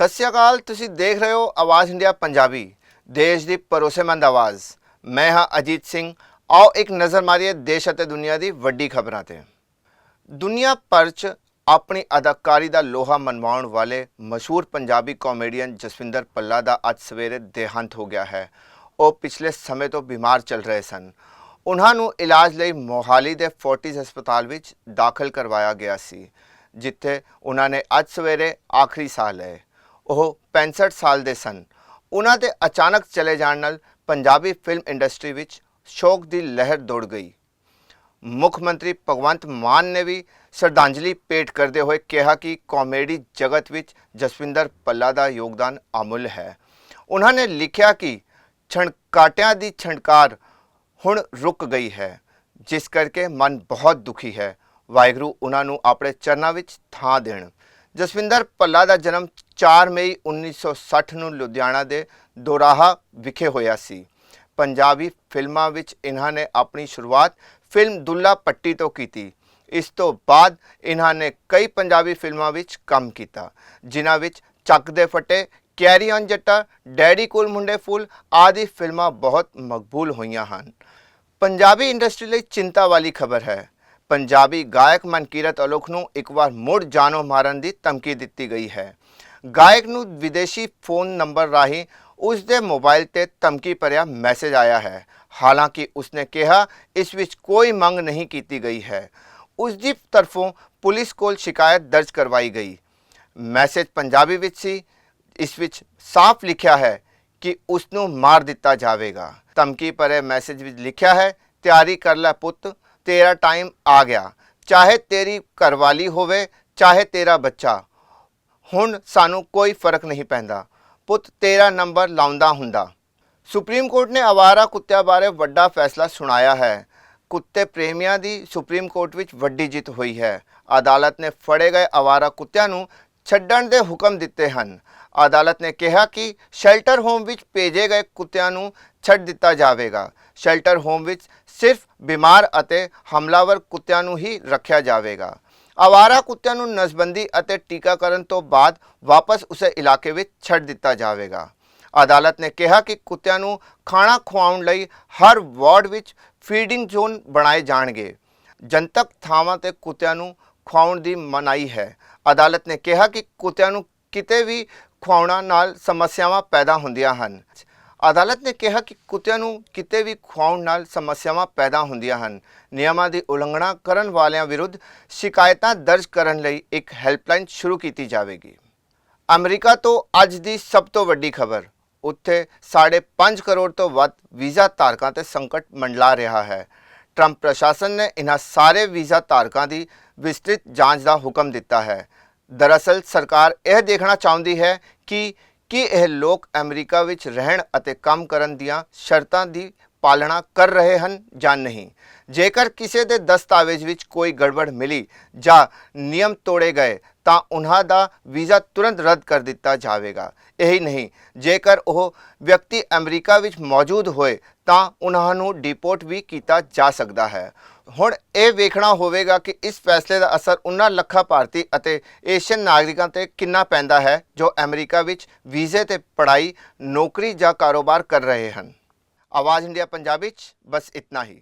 ਸਤਿ ਸ਼੍ਰੀ ਅਕਾਲ, ਤੁਸੀਂ ਦੇਖ ਰਹੇ ਹੋ ਆਵਾਜ਼ ਇੰਡੀਆ ਪੰਜਾਬੀ, ਦੇਸ਼ ਦੀ ਭਰੋਸੇਮੰਦ ਆਵਾਜ਼। ਮੈਂ ਹਾਂ ਅਜੀਤ ਸਿੰਘ। ਆਓ ਇੱਕ ਨਜ਼ਰ ਮਾਰੀਏ ਦੇਸ਼ ਅਤੇ ਦੁਨੀਆ ਦੀ ਵੱਡੀ ਖਬਰਾਂ ਤੇ। ਦੁਨੀਆ ਭਰ 'ਚ ਆਪਣੀ ਅਦਾਕਾਰੀ ਦਾ ਲੋਹਾ ਮਨਵਾਉਣ ਵਾਲੇ ਮਸ਼ਹੂਰ ਪੰਜਾਬੀ ਕਾਮੇਡੀਅਨ ਜਸਵਿੰਦਰ ਪੱਲਾ ਦਾ ਅੱਜ ਸਵੇਰੇ ਦੇਹਾਂਤ ਹੋ ਗਿਆ ਹੈ। ਉਹ ਪਿਛਲੇ ਸਮੇਂ ਤੋਂ ਬਿਮਾਰ ਚੱਲ ਰਹੇ ਸਨ। ਉਹਨਾਂ ਨੂੰ ਇਲਾਜ ਲਈ ਮੋਹਾਲੀ ਦੇ ਫੋਰਟਿਸ ਹਸਪਤਾਲ ਵਿੱਚ ਦਾਖਲ ਕਰਵਾਇਆ ਗਿਆ ਸੀ, ਜਿੱਥੇ ਉਹਨਾਂ ਨੇ ਅੱਜ ਸਵੇਰੇ ਆਖਰੀ ਸਾਹ ਲਏ। ਉਹ 65 ਸਾਲ ਦੇ ਸਨ। ਉਹਨਾਂ ਦੇ ਅਚਾਨਕ ਚਲੇ ਜਾਣ ਨਾਲ ਪੰਜਾਬੀ ਫਿਲਮ ਇੰਡਸਟਰੀ ਵਿੱਚ ਸ਼ੋਕ ਦੀ ਲਹਿਰ ਦੌੜ ਗਈ। ਮੁੱਖ ਮੰਤਰੀ ਭਗਵੰਤ ਮਾਨ ਨੇ ਵੀ ਸ਼ਰਧਾਂਜਲੀ ਭੇਟ ਕਰਦੇ ਹੋਏ ਕਿਹਾ ਕਿ ਕਾਮੇਡੀ ਜਗਤ ਵਿੱਚ ਜਸਵਿੰਦਰ ਪੱਲਾ ਦਾ ਯੋਗਦਾਨ ਅਮੁੱਲ ਹੈ। ਉਹਨਾਂ ਨੇ ਲਿਖਿਆ ਕਿ ਛਣਕਾਟਿਆਂ ਦੀ ਛਣਕਾਰ ਹੁਣ ਰੁਕ ਗਈ ਹੈ, ਜਿਸ ਕਰਕੇ ਮਨ ਬਹੁਤ ਦੁਖੀ ਹੈ। ਵਾਹਿਗੁਰੂ ਉਹਨਾਂ ਨੂੰ ਆਪਣੇ ਚਰਨਾਂ ਵਿੱਚ ਥਾਂ ਦੇਣ। ਜਸਵਿੰਦਰ ਪੱਲਾ ਦਾ ਜਨਮ 4 ਮਈ 1960 ਨੂੰ ਲੁਧਿਆਣਾ ਦੇ ਦੋਰਾਹਾ ਵਿਖੇ ਹੋਇਆ ਸੀ। ਪੰਜਾਬੀ ਫਿਲਮਾਂ ਵਿੱਚ ਇਹਨਾਂ ਨੇ ਆਪਣੀ ਸ਼ੁਰੂਆਤ ਫਿਲਮ ਦੁੱਲਾ ਪੱਟੀ ਤੋਂ ਕੀਤੀ। ਇਸ ਤੋਂ ਬਾਅਦ ਇਹਨਾਂ ਨੇ ਕਈ ਪੰਜਾਬੀ ਫਿਲਮਾਂ ਵਿੱਚ ਕੰਮ ਕੀਤਾ, ਜਿਨ੍ਹਾਂ ਵਿੱਚ ਚੱਕ ਦੇ ਫਟੇ, ਕੈਰੀ ਔਨ ਜੱਟਾ, ਡੈਡੀ ਕੋਲ ਮੁੰਡੇ ਫੁੱਲ ਆਦਿ ਫਿਲਮਾਂ ਬਹੁਤ ਮਕਬੂਲ ਹੋਈਆਂ ਹਨ। ਪੰਜਾਬੀ ਇੰਡਸਟਰੀ ਲਈ ਚਿੰਤਾ ਵਾਲੀ ਖਬਰ ਹੈ। ਪੰਜਾਬੀ ਗਾਇਕ ਮਨਕੀਰਤ ਅਲੋਖ ਨੂੰ ਇੱਕ ਵਾਰ ਮੁੜ ਜਾਨੋਂ ਮਾਰਨ ਦੀ ਧਮਕੀ ਦਿੱਤੀ ਗਈ ਹੈ। ਗਾਇਕ ਨੂੰ ਵਿਦੇਸ਼ੀ ਫੋਨ ਨੰਬਰ ਰਾਹੀਂ ਉਸ ਦੇ ਮੋਬਾਈਲ ਤੇ ਧਮਕੀ ਭਰਿਆ ਮੈਸੇਜ ਆਇਆ ਹੈ। ਹਾਲਾਂਕਿ ਉਸਨੇ ਕਿਹਾ, ਇਸ ਵਿੱਚ ਕੋਈ ਮੰਗ ਨਹੀਂ ਕੀਤੀ ਗਈ ਹੈ। ਉਸ ਦੀ ਤਰਫੋਂ ਪੁਲਿਸ ਕੋਲ ਸ਼ਿਕਾਇਤ ਦਰਜ ਕਰਵਾਈ ਗਈ। ਮੈਸੇਜ ਪੰਜਾਬੀ ਵਿੱਚ ਸੀ। ਇਸ ਵਿੱਚ ਸਾਫ਼ ਲਿਖਿਆ ਹੈ ਕਿ ਉਸ ਨੂੰ ਮਾਰ ਦਿੱਤਾ ਜਾਵੇਗਾ। ਧਮਕੀ ਭਰੇ ਮੈਸੇਜ ਵਿੱਚ ਲਿਖਿਆ ਹੈ, ਤਿਆਰੀ ਕਰ ਲੈ ਪੁੱਤ, ਤੇਰਾ ਟਾਈਮ ਆ ਗਿਆ। ਚਾਹੇ ਤੇਰੀ ਘਰਵਾਲੀ ਹੋਵੇ, ਚਾਹੇ ਤੇਰਾ ਬੱਚਾ। ਹੁਣ ਸਾਨੂੰ ਕੋਈ ਫ਼ਰਕ ਨਹੀਂ ਪੈਂਦਾ। ਪੁੱਤ, ਤੇਰਾ ਨੰਬਰ ਲਾਉਂਦਾ ਹੁੰਦਾ। ਸੁਪਰੀਮ ਕੋਰਟ ਨੇ ਆਵਾਰਾ ਕੁੱਤਿਆਂ ਬਾਰੇ ਵੱਡਾ ਫੈਸਲਾ ਸੁਣਾਇਆ ਹੈ। ਕੁੱਤੇ ਪ੍ਰੇਮੀਆਂ ਦੀ ਸੁਪਰੀਮ ਕੋਰਟ ਵਿੱਚ ਵੱਡੀ ਜਿੱਤ ਹੋਈ ਹੈ। ਅਦਾਲਤ ਨੇ ਫੜੇ ਗਏ ਆਵਾਰਾ ਕੁੱਤਿਆਂ ਨੂੰ ਛੱਡਣ ਦੇ ਹੁਕਮ ਦਿੱਤੇ ਹਨ। ਅਦਾਲਤ ਨੇ ਕਿਹਾ ਕਿ ਸ਼ੈਲਟਰ ਹੋਮ ਵਿੱਚ ਭੇਜੇ ਗਏ ਕੁੱਤਿਆਂ ਨੂੰ ਛੱਡ ਦਿੱਤਾ ਜਾਵੇਗਾ। ਸ਼ੈਲਟਰ ਹੋਮ ਵਿੱਚ ਸਿਰਫ ਬਿਮਾਰ ਅਤੇ ਹਮਲਾਵਰ ਕੁੱਤਿਆਂ ਨੂੰ ਹੀ ਰੱਖਿਆ ਜਾਵੇਗਾ। ਆਵਾਰਾ ਕੁੱਤਿਆਂ ਨੂੰ ਨਸਬੰਦੀ ਅਤੇ ਟੀਕਾਕਰਨ ਤੋਂ ਬਾਅਦ ਵਾਪਸ ਉਸੇ ਇਲਾਕੇ ਵਿੱਚ ਛੱਡ ਦਿੱਤਾ ਜਾਵੇਗਾ। ਅਦਾਲਤ ਨੇ ਕਿਹਾ ਕਿ ਕੁੱਤਿਆਂ ਨੂੰ ਖਾਣਾ ਖਵਾਉਣ ਲਈ ਹਰ ਵਾਰਡ ਵਿੱਚ ਫੀਡਿੰਗ ਜ਼ੋਨ ਬਣਾਏ ਜਾਣਗੇ। ਜਨਤਕ ਥਾਵਾਂ ਤੇ ਕੁੱਤਿਆਂ ਨੂੰ ਖਵਾਉਣ ਦੀ ਮਨਾਹੀ ਹੈ। ਅਦਾਲਤ ਨੇ ਕਿਹਾ ਕਿ ਕੁੱਤਿਆਂ ਨੂੰ ਕਿਤੇ ਵੀ ਖਵਾਉਣਾ ਨਾਲ ਸਮੱਸਿਆਵਾਂ ਪੈਦਾ ਹੁੰਦੀਆਂ ਹਨ। ਅਦਾਲਤ ਨੇ ਕਿਹਾ ਕਿ ਕੁੱਤਿਆਂ ਨੂੰ ਕਿਤੇ ਵੀ ਖਵਾਉਣ ਨਾਲ ਸਮੱਸਿਆਵਾਂ ਪੈਦਾ ਹੁੰਦੀਆਂ ਹਨ। ਨਿਯਮਾਂ ਦੀ ਉਲੰਘਣਾ ਕਰਨ ਵਾਲਿਆਂ ਵਿਰੁੱਧ ਸ਼ਿਕਾਇਤਾਂ ਦਰਜ ਕਰਨ ਲਈ ਇੱਕ ਹੈਲਪਲਾਈਨ ਸ਼ੁਰੂ ਕੀਤੀ ਜਾਵੇਗੀ। ਅਮਰੀਕਾ ਤੋਂ ਅੱਜ ਦੀ ਸਭ ਤੋਂ ਵੱਡੀ ਖਬਰ, ਉੱਥੇ 5.5 ਕਰੋੜ ਤੋਂ ਵੱਧ ਵੀਜ਼ਾ ਧਾਰਕਾਂ ਤੇ ਸੰਕਟ ਮੰਡਲਾ ਰਿਹਾ ਹੈ। ਟਰੰਪ ਪ੍ਰਸ਼ਾਸਨ ਨੇ ਇਹਨਾਂ ਸਾਰੇ ਵੀਜ਼ਾ ਧਾਰਕਾਂ ਦੀ ਵਿਸਤ੍ਰਿਤ ਜਾਂਚ ਦਾ ਹੁਕਮ ਦਿੱਤਾ ਹੈ। ਦਰਅਸਲ, ਸਰਕਾਰ ਇਹ ਦੇਖਣਾ ਚਾਹੁੰਦੀ ਹੈ ਕਿ ਕੀ ਇਹ ਲੋਕ ਅਮਰੀਕਾ ਵਿੱਚ ਰਹਿਣ ਅਤੇ ਕੰਮ ਕਰਨ ਦੀਆਂ ਸ਼ਰਤਾਂ ਦੀ ਪਾਲਣਾ ਕਰ ਰਹੇ ਹਨ ਜਾਂ ਨਹੀਂ? ਜੇਕਰ ਕਿਸੇ ਦੇ ਦਸਤਾਵੇਜ਼ ਵਿੱਚ ਕੋਈ ਗੜਬੜ ਮਿਲੀ ਜਾਂ ਨਿਯਮ ਤੋੜੇ ਗਏ ਤਾਂ ਉਹਨਾਂ ਦਾ ਵੀਜ਼ਾ ਤੁਰੰਤ ਰੱਦ ਕਰ ਦਿੱਤਾ ਜਾਵੇਗਾ। ਇਹੀ ਨਹੀਂ, ਜੇਕਰ ਉਹ ਵਿਅਕਤੀ ਅਮਰੀਕਾ ਵਿੱਚ ਮੌਜੂਦ ਹੋਏ, ਤਾਂ ਉਹਨਾਂ ਨੂੰ ਡਿਪੋਰਟ ਵੀ ਕੀਤਾ ਜਾ ਸਕਦਾ ਹੈ। ਹੁਣ ਇਹ ਵੇਖਣਾ ਹੋਵੇਗਾ ਕਿ ਇਸ ਫੈਸਲੇ ਦਾ ਅਸਰ ਉਹਨਾਂ ਲੱਖਾਂ ਭਾਰਤੀ ਅਤੇ ਏਸ਼ੀਅਨ ਨਾਗਰਿਕਾਂ ਤੇ ਕਿੰਨਾ ਪੈਂਦਾ ਹੈ, ਜੋ ਅਮਰੀਕਾ ਵਿੱਚ ਵੀਜ਼ੇ ਤੇ ਪੜ੍ਹਾਈ, ਨੌਕਰੀ ਜਾਂ ਕਾਰੋਬਾਰ ਕਰ ਰਹੇ ਹਨ। ਆਵਾਜ਼ ਇੰਡੀਆ, ਪੰਜਾਬੀ ਚ ਬਸ ਇਤਨਾ ਹੀ।